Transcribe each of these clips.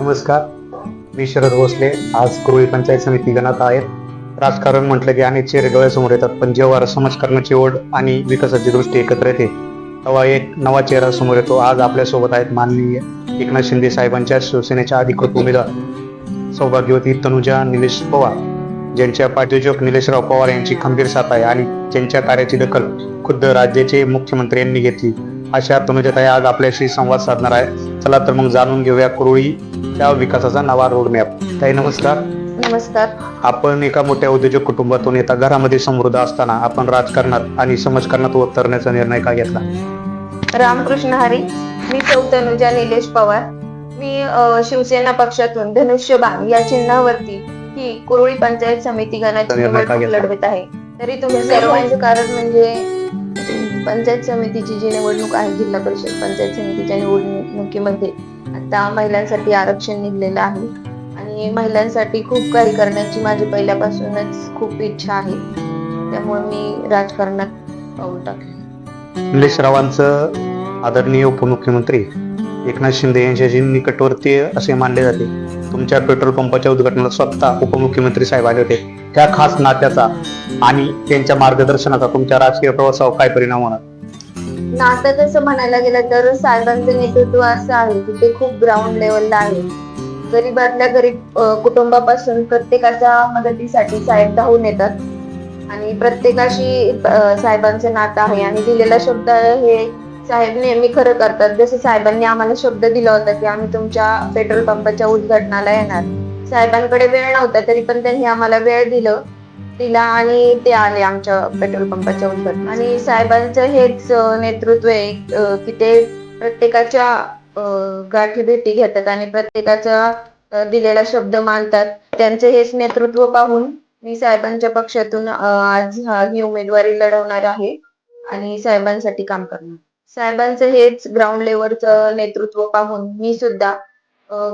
नमस्कार. मी शरद भोसले. आज कुरळी पंचायत समिती गणात आहेत. राजकारण म्हटलं की अनेक चेहरे डोळ्यासमोर येतात पण जेव्हा समाजकारणाची ओढ आणि विकासाची दृष्टी एकत्र येते तेव्हा एक नवा चेहरा समोर येतो. आज आपल्यासोबत आहेत माननीय एकनाथ शिंदे साहेबांच्या शिवसेनेच्या अधिकृत उमेदवार सौभाग्यवती तनुजा निलेश पवार ज्यांच्या पाठोजक निलेशराव पवार यांची खंबीर साथ आहे आणि त्यांच्या कार्याची दखल खुद्द राज्याचे मुख्यमंत्री यांनी घेतली. अशा तनुजाताई आज आपल्याशी संवाद साधणार आहे चला तर मग जाणून घेऊया कुरळी त्या विकासाचा नवा रोडमॅप ताई नमस्कार. नमस्कार. आपण एका मोठ्या उद्योजक कुटुंबातून येता घरामध्ये समृद्ध असताना आपण राजकारणात आणि समाजकारणात उतरण्याचा निर्णय का घेतला? रामकृष्ण हरी मी सौ तनुजा निलेश पवार. मी अ, शिवसेना पक्षातून धनुष्यबाण या चिन्हावरती ही कुरळी पंचायत समिती गणाची निर्णय का निवडणूक घेतला? लढवत आहे. तरी तुम्ही सर्वांचे कारण म्हणजे पंचायत समितीची जी निवडणूक आहे जिल्हा परिषद पंचायत समितीच्या निवडणुकीमध्ये आता महिलांसाठी आरक्षण निघलेलं आहे. आणि महिलांसाठी खूप काही करण्याची माझी पहिल्यापासूनच खूप इच्छा आहे. त्यामुळे मी राजकारणात पाऊल टाकले निलेशरावांचं आदरणीय उपमुख्यमंत्री एकनाथ शिंदे यांच्याशी निकटवर्तीय असे मानले जाते. तुमच्या पेट्रोल पंपाच्या उद्घाटनाला स्वतः उपमुख्यमंत्री साहेब आले होते. त्या खास नात्याचा आणि त्यांच्या मार्गदर्शनाचा तुमच्या राजकीय प्रवासावर काय परिणाम होणार? नातं तसं म्हणायला गेलं तर साहेबांचं नेतृत्व असं आहे की ते खूप ग्राउंड लेवलला आहे. गरीबातल्या गरीब अं, कुटुंबापासून प्रत्येकाच्या मदतीसाठी साहेब धावून येतात. आणि प्रत्येकाशी अं, साहेबांचं नातं आहे आणि दिलेला शब्द हे साहेब नेहमी खरं करतात. जसं साहेबांनी आम्हाला शब्द दिला होता की आम्ही तुमच्या पेट्रोल पंपाच्या उद्घाटनाला येणार. साहेबांकडे वेळ नव्हता तरी पण त्यांनी आम्हाला वेळ दिलं. तिला आणि ते आले आमच्या पेट्रोल पंपाच्या उद्घाटन आणि साहेबांचं हेच नेतृत्व आहे की ते प्रत्येकाच्या गाठी भेटी घेतात आणि प्रत्येकाचा दिलेला शब्द मानतात. त्यांचं हेच नेतृत्व पाहून मी साहेबांच्या पक्षातून आज ही उमेदवारी लढवणार आहे आणि साहेबांसाठी काम करणार. साहेबांचं हेच ग्राउंड लेवलचं नेतृत्व पाहून मी सुद्धा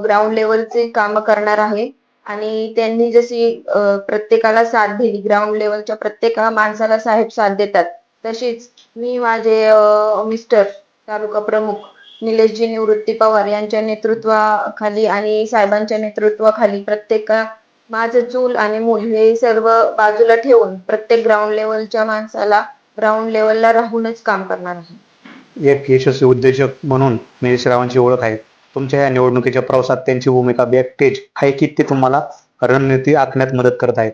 ग्राउंड लेवलचे काम करणार आहे. आणि त्यांनी जशी प्रत्येकाला साथ दिली ग्राउंड लेवलच्या प्रत्येक माणसाला साहेब साथ देतात. तशीच मी माझे मिस्टर तालुका प्रमुख निलेशजी निवृत्ती पवार यांच्या नेतृत्वाखाली आणि साहेबांच्या नेतृत्वाखाली प्रत्येक माझं चूल आणि मूल हे सर्व बाजूला ठेवून प्रत्येक ग्राउंड लेवलच्या माणसाला ग्राउंड लेवलला राहूनच काम करणार आहे. एक यशस्वी उद्योजक म्हणून निलेशरावांची ओळख आहे. तुमच्या या निवडणुकीच्या प्रवासात त्यांची भूमिका बॅकटेज आहे की ते तुम्हाला रणनीती आखण्यात मदत करत आहेत?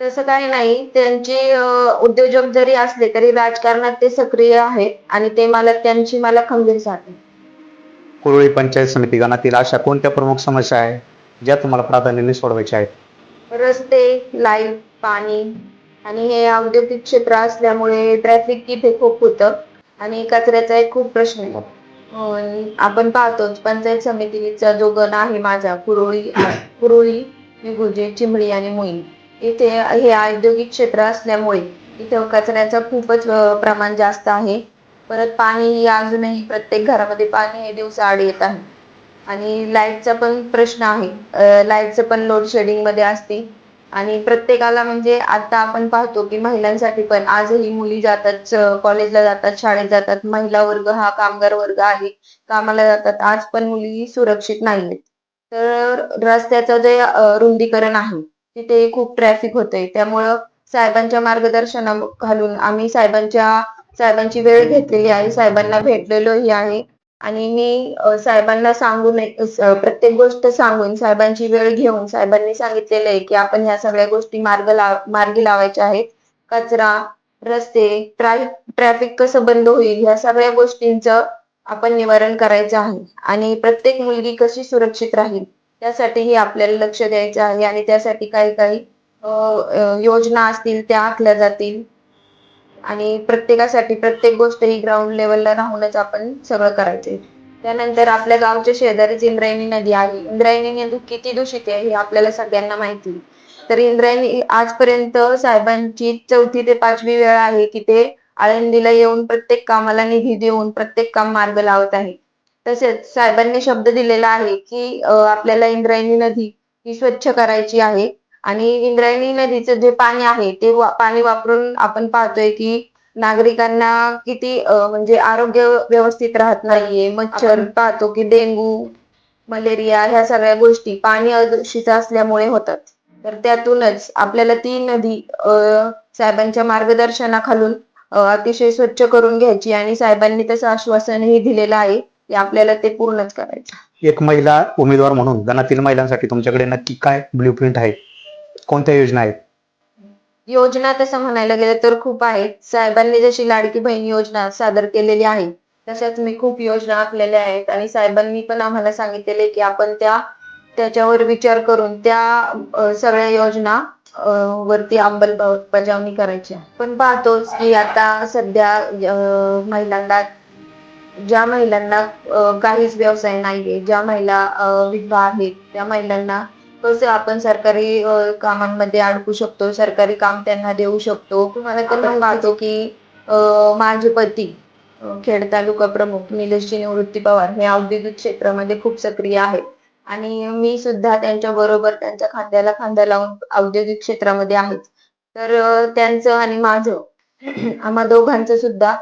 तसं काही नाही. त्यांचे उद्योजक जरी असले तरी राजकारणात ते सक्रिय आहेत आणि ते मला त्यांची मला खंबीर साथ आहे. कुरळी पंचायत समिती गणातील अशा कोणत्या प्रमुख समस्या आहे ज्या तुम्हाला प्राधान्याने सोडवायच्या आहेत? रस्ते लाइट पाणी आणि हे औद्योगिक क्षेत्र असल्यामुळे ट्रॅफिक इथे खूप होतं आणि कचऱ्याचा एक खूप प्रश्न आहे. आपण पाहतोच पंचायत समितीचा जो गण आहे माझा कुरोळी कुरोळी निगुजे चिंबळी आणि मुई इथे हे औद्योगिक क्षेत्र असल्यामुळे इथे कचऱ्याचं खूपच प्रमाण जास्त आहे. परत पाणी अजूनही प्रत्येक घरामध्ये पाणी हे दिवसाआड येत आहे. आणि लाईटचा पण प्रश्न आहे. लाईटचं पण लोड शेडिंगमध्ये असते. आणि प्रत्येकाला म्हणजे आता आपण पाहतो की महिलांसाठी पण आजही मुली जातात कॉलेजला जातात शाळेत जातात. महिला वर्ग हा कामगार वर्ग आहे. कामाला जातात. आज पण मुली सुरक्षित नाहीयेत. तर रस्त्याचं जे रुंदीकरण आहे तिथे खूप ट्रॅफिक होतंय. त्यामुळं साहेबांच्या मार्गदर्शना घालून आम्ही साहेबांच्या साहेबांची वेळ घेतलेली आहे. साहेबांना भेटलेलोही आहे. आणि मी साहेबांना सांगून प्रत्येक गोष्ट सांगून साहेबांची वेळ घेऊन साहेबांनी सांगितलेलं आहे की आपण ह्या सगळ्या गोष्टी मार्ग लाव मार्गी लावायच्या आहेत. कचरा रस्ते ट्रॅफिक कसं बंद होईल ह्या सगळ्या गोष्टींचं आपण निवारण करायचं आहे. आणि प्रत्येक मुलगी कशी सुरक्षित राहील त्यासाठीही आपल्याला लक्ष द्यायचं आहे. आणि त्यासाठी काही काही योजना असतील त्या आखल्या जातील. आणि प्रत्येकासाठी प्रत्येक गोष्ट ही ग्राउंड लेवलला राहूनच आपण सगळं करायचे त्यानंतर आपल्या गावच्या शेजारीच इंद्रायणी नदी आहे. इंद्रायणी नदी किती दूषित आहे हे आपल्याला सगळ्यांना माहिती तर इंद्रायणी आजपर्यंत साहेबांची चौथी ते पाचवी वेळ आहे की ते आळंदीला येऊन प्रत्येक कामाला निधी देऊन प्रत्येक काम मार्ग लावत आहे. तसेच साहेबांनी शब्द दिलेला आहे की आपल्याला इंद्रायणी नदी ही स्वच्छ करायची आहे. आणि इंद्रायणी नदीचं जे पाणी आहे ते वा- पाणी वापरून आपण पाहतोय की नागरिकांना किती अं, म्हणजे आरोग्य व्यवस्थित राहत नाहीये. मच्छर पाहतो की डेंगू मलेरिया ह्या सगळ्या गोष्टी पाणी अदूषित असल्यामुळे होतात. तर त्यातूनच आपल्याला ती नदी अ, साहेबांच्या मार्गदर्शनाखालून अ, अतिशय स्वच्छ करून घ्यायची आणि साहेबांनी तसं आश्वासनही दिलेलं आहे की आपल्याला ते पूर्णच करायचं. एक महिला उमेदवार म्हणून गणातील महिलांसाठी तुमच्याकडे नक्की काय ब्ल्यू प्रिंट आहे? कोणत्या योजना आहेत? योजना तसं म्हणायला गेलं तर खूप आहेत. साहेबांनी जशी लाडकी बहीण योजना सादर केलेली आहे तशाच मी खूप योजना आखलेल्या आहेत. आणि साहेबांनी पण आम्हाला सांगितलेले की आपण त्या त्याच्यावर विचार करून त्या सगळ्या योजना वरती अंमलबजावणी करायची आहे. पण पाहतोच की आता सध्या महिलांना ज्या महिलांना काहीच व्यवसाय नाहीये ज्या महिला विधवा आहेत त्या महिलांना कसं आपण सरकारी कामांमध्ये अडकू शकतो. सरकारी काम त्यांना देऊ शकतो. तुम्हाला तर पण पाहतो की अ, माझे पती खेड तालुका प्रमुख निलेशजी निवृत्ती पवार हे औद्योगिक क्षेत्रामध्ये खूप सक्रिय आहेत. आणि मी सुद्धा त्यांच्या बरोबर त्यांच्या खांद्याला खांदा लावून औद्योगिक क्षेत्रामध्ये आहे तर त्यांचं आणि माझं आम्हा दोघांचं सुद्धा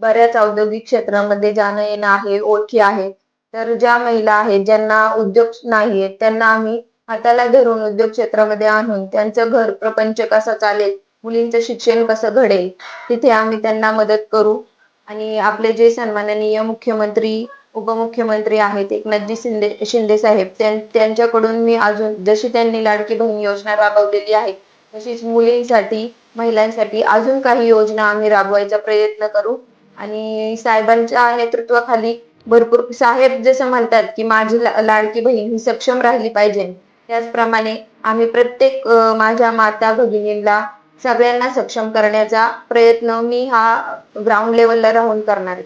बऱ्याच औद्योगिक क्षेत्रामध्ये जाणं येणं आहे ओळखी आहेत तर ज्या महिला आहेत ज्यांना उद्योग नाहीये त्यांना आम्ही हाताला धरून उद्योग क्षेत्रामध्ये आणून त्यांचं घर प्रपंच कसा चालेल मुलींचं शिक्षण कसं घडेल तिथे आम्ही त्यांना मदत करू. आणि आपले जे सन्माननीय मुख्यमंत्री उपमुख्यमंत्री आहेत एकनाथजी शिंदे शिंदे साहेब त्यांच्याकडून मी अजून जशी त्यांनी लाडकी बहीण योजना राबवलेली आहे तशीच मुलींसाठी महिलांसाठी अजून काही योजना आम्ही राबवायचा प्रयत्न करू. आणि साहेबांच्या नेतृत्वाखाली भरपूर साहेब जसं म्हणतात की माझी लाडकी बहीण ही सक्षम राहिली पाहिजे. त्याचप्रमाणे आम्ही प्रत्येक माझ्या माता भगिनींना सगळ्यांना सक्षम करण्याचा प्रयत्न मी हा ग्राउंड लेवलला राहून करणार आहे.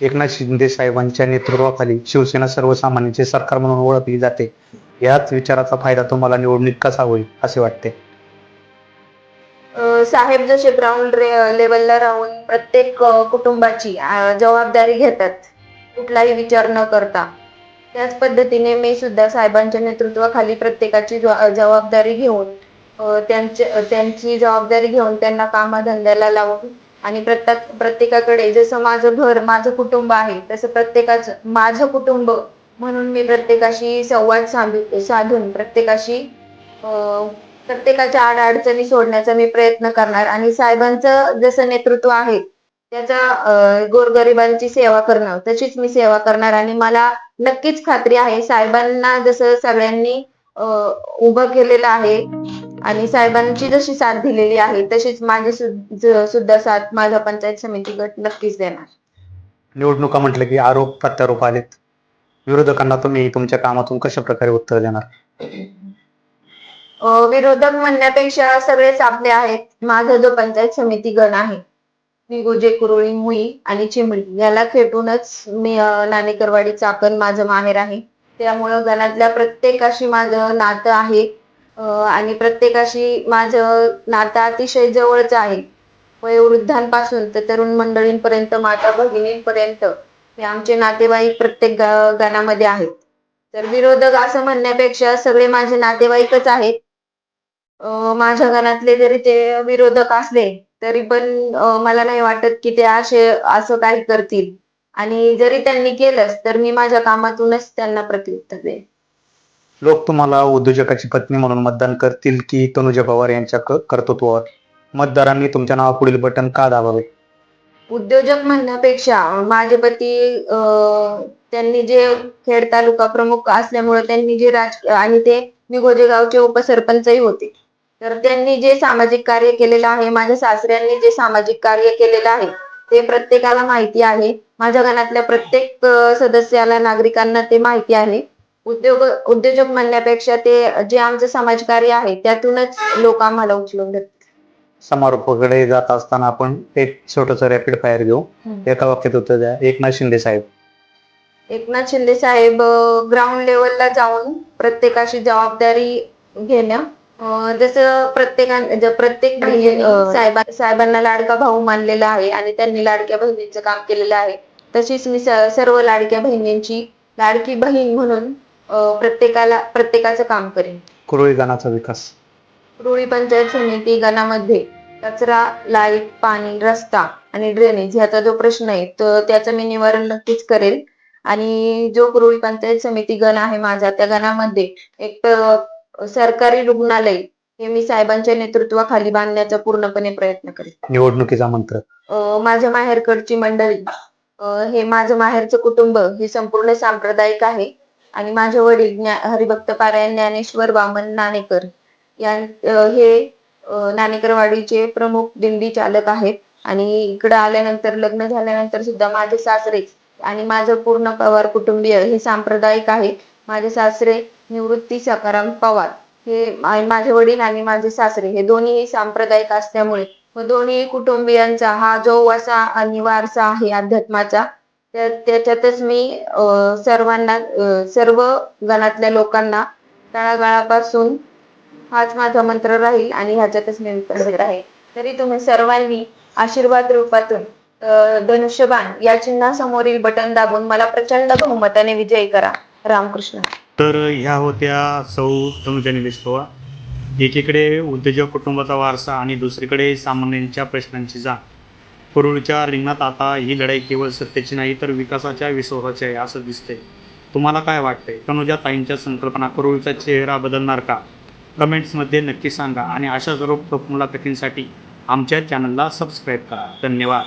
एकनाथ शिंदे साहेबांच्या नेतृत्वाखाली शिवसेना सर्वसामान्यांचे सरकार म्हणून ओळखली जाते. याच विचाराचा फायदा तुम्हाला निवडणूक कसा होईल असे वाटते? साहेब जसे ग्राउंड लेवलला राहून प्रत्येक कुटुंबाची जबाबदारी घेतात. कुठलाही विचार न करता. त्याच पद्धतीने मी सुद्धा साहेबांच्या नेतृत्वाखाली प्रत्येकाची जबाबदारी घेऊन त्यांचे त्यांची जबाबदारी घेऊन त्यांना कामाधंद्याला लावून आणि प्रत्येक प्रत्येकाकडे जसं माझं घर माझं कुटुंब आहे तसं प्रत्येकाचं माझं कुटुंब म्हणून मी प्रत्येकाशी संवाद साधू साधून प्रत्येकाशी प्रत्येकाच्या आडअडचणी सोडण्याचा मी प्रयत्न करणार. आणि साहेबांचं जसं नेतृत्व आहे त्याचा गोरगरिबांची सेवा करणं. तशीच मी सेवा करणार आणि मला नक्कीच खात्री आहे. साहेबांना जसं सगळ्यांनी उभं केलेलं आहे आणि साहेबांची जशी साथ दिलेली आहे तशीच माझी सुद्धा साथ माझा पंचायत समिती गट नक्कीच देणार. निवडणुका म्हटलं की आरोप प्रत्यारोप आलेत विरोधकांना तुम्ही तुमच्या कामातून कशा प्रकारे उत्तर देणार? विरोधक म्हणण्यापेक्षा सगळेच आपले आहेत. माझा जो पंचायत समिती गण आहे निगुजे कुरुळी मुई आणि चिमणी याला खेटूनच मी नाणेकरवाडी चाकण माझं माहेर आहे. त्यामुळं गणातल्या प्रत्येकाशी माझं नातं आहे. आणि प्रत्येकाशी माझं नातं अतिशय जवळचं आहे. वयोवृद्धांपासून तर तरुण मंडळींपर्यंत माता भगिनींपर्यंत हे आमचे नातेवाईक प्रत्येक ग- गणामध्ये आहेत. तर विरोधक असं म्हणण्यापेक्षा सगळे माझे नातेवाईकच आहेत. माझ्या घरातले जरी ते विरोधक असले तरी पण मला नाही वाटत की ते असे असं काही करतील. आणि जरी त्यांनी केलंच तर मी माझ्या कामातूनच त्यांना प्रत्युत्तर देईन. लोक तुम्हाला उद्योजकाची पत्नी म्हणून मतदान करतील की तनुजा पवार यांच्या क- कर्तृत्वावर? मतदारांनी तुमच्या नावापुढील बटन का दाबावे? उद्योजक म्हणण्यापेक्षा माझे पती अं, त्यांनी जे खेड तालुका प्रमुख असल्यामुळे त्यांनी जे राज आणि ते निगोजे गावचे उपसरपंचही होते. तर त्यांनी जे सामाजिक कार्य केलेलं आहे माझ्या सासऱ्यांनी जे सामाजिक कार्य केलेलं आहे ते प्रत्येकाला माहिती आहे. माझ्या घरातल्या प्रत्येक सदस्याला नागरिकांना ते माहिती आहे. उद्योग उद्योजक म्हणण्यापेक्षा ते जे आमचं समाजकार्य आहे त्यातूनच लोक आम्हाला उचलून देतात समारोपाकडे जात असताना आपण एक छोटस रॅपिड फायर घेऊ. एका वाक्यात उत्तर द्या. एकनाथ शिंदे साहेब. एकनाथ शिंदे साहेब ग्राउंड लेवलला जाऊन प्रत्येकाशी जबाबदारी घेणं अं, जसं प्रत्येका ज- प्रत्येक बहिणी साहेबा साहेबांना लाडका भाऊ मानलेला आहे आणि त्यांनी लाडक्या बहिणीचं काम केलेलं आहे. तशीच मी सर्व लाडक्या बहिणींची लाडकी बहीण म्हणून अं, प्रत्येकाला प्रत्येकाचं काम करेन. कुरळी गणाचा विकास. रुळी पंचायत समिती गणामध्ये कचरा लाइट पाणी रस्ता आणि ड्रेनेज ह्याचा जो प्रश्न आहे तर त्याचं मी निवारण नक्कीच करेल. आणि जो कुरुळी पंचायत समिती गण आहे माझा त्या गणामध्ये एक तर सरकारी रुग्णालय हे मी साहेबांच्या नेतृत्वाखाली बांधण्याचा पूर्णपणे प्रयत्न करेन. निवडणुकीचा मंत्र. अ, माझ्या माहेरकडची मंडळी अ, हे माझं माहेरचं कुटुंब हे संपूर्ण सांप्रदायिक आहे. आणि माझे वडील ज्ञा हरिभक्त पारायण ज्ञानेश्वर वामन नाणेकर या अ, हे अ, नाणेकरवाडीचे प्रमुख दिंडी चालक आहेत. आणि इकडे आल्यानंतर लग्न झाल्यानंतर सुद्धा माझे सासरे आणि माझं पूर्ण पवार कुटुंबीय हे सांप्रदायिक आहे. माझे सासरे निवृत्ती सकाराम पवार. हे माझे वडील आणि माझे सासरे हे दोन्ही सांप्रदायिक असल्यामुळे व दोन्ही कुटुंबियांचा हा जो वसा आणि वारसा आहे अध्यात्माचा त्या त्याच्यातच मी सर्वांना सर्व गणातल्या लोकांना तळागाळापासून हाच माझा मंत्र राहील आणि ह्याच्यातच मी राहील. तरी तुम्ही सर्वांनी आशीर्वाद रूपातून धनुष्यबाण या चिन्हासमोरील बटन दाबून मला प्रचंड बहुमताने विजयी करा. रामकृष्ण. तर ह्या होत्या सौ तनुजा निलेश पवार. एकीकडे उद्योजक कुटुंबाचा वारसा आणि दुसरीकडे सामान्यांच्या प्रश्नांची जाण. कुरुळच्या रिंगणात आता ही लढाई केवळ सत्तेची नाही तर विकासाच्या विश्वासाची आहे असं दिसते तुम्हाला काय वाटतंय? तनुजा ताईंच्या संकल्पना कुरुळचा चेहरा बदलणार का? कमेंट्समध्ये नक्की सांगा आणि अशा सर्व मुलाखतींसाठी आमच्या चॅनलला सबस्क्राईब करा. धन्यवाद.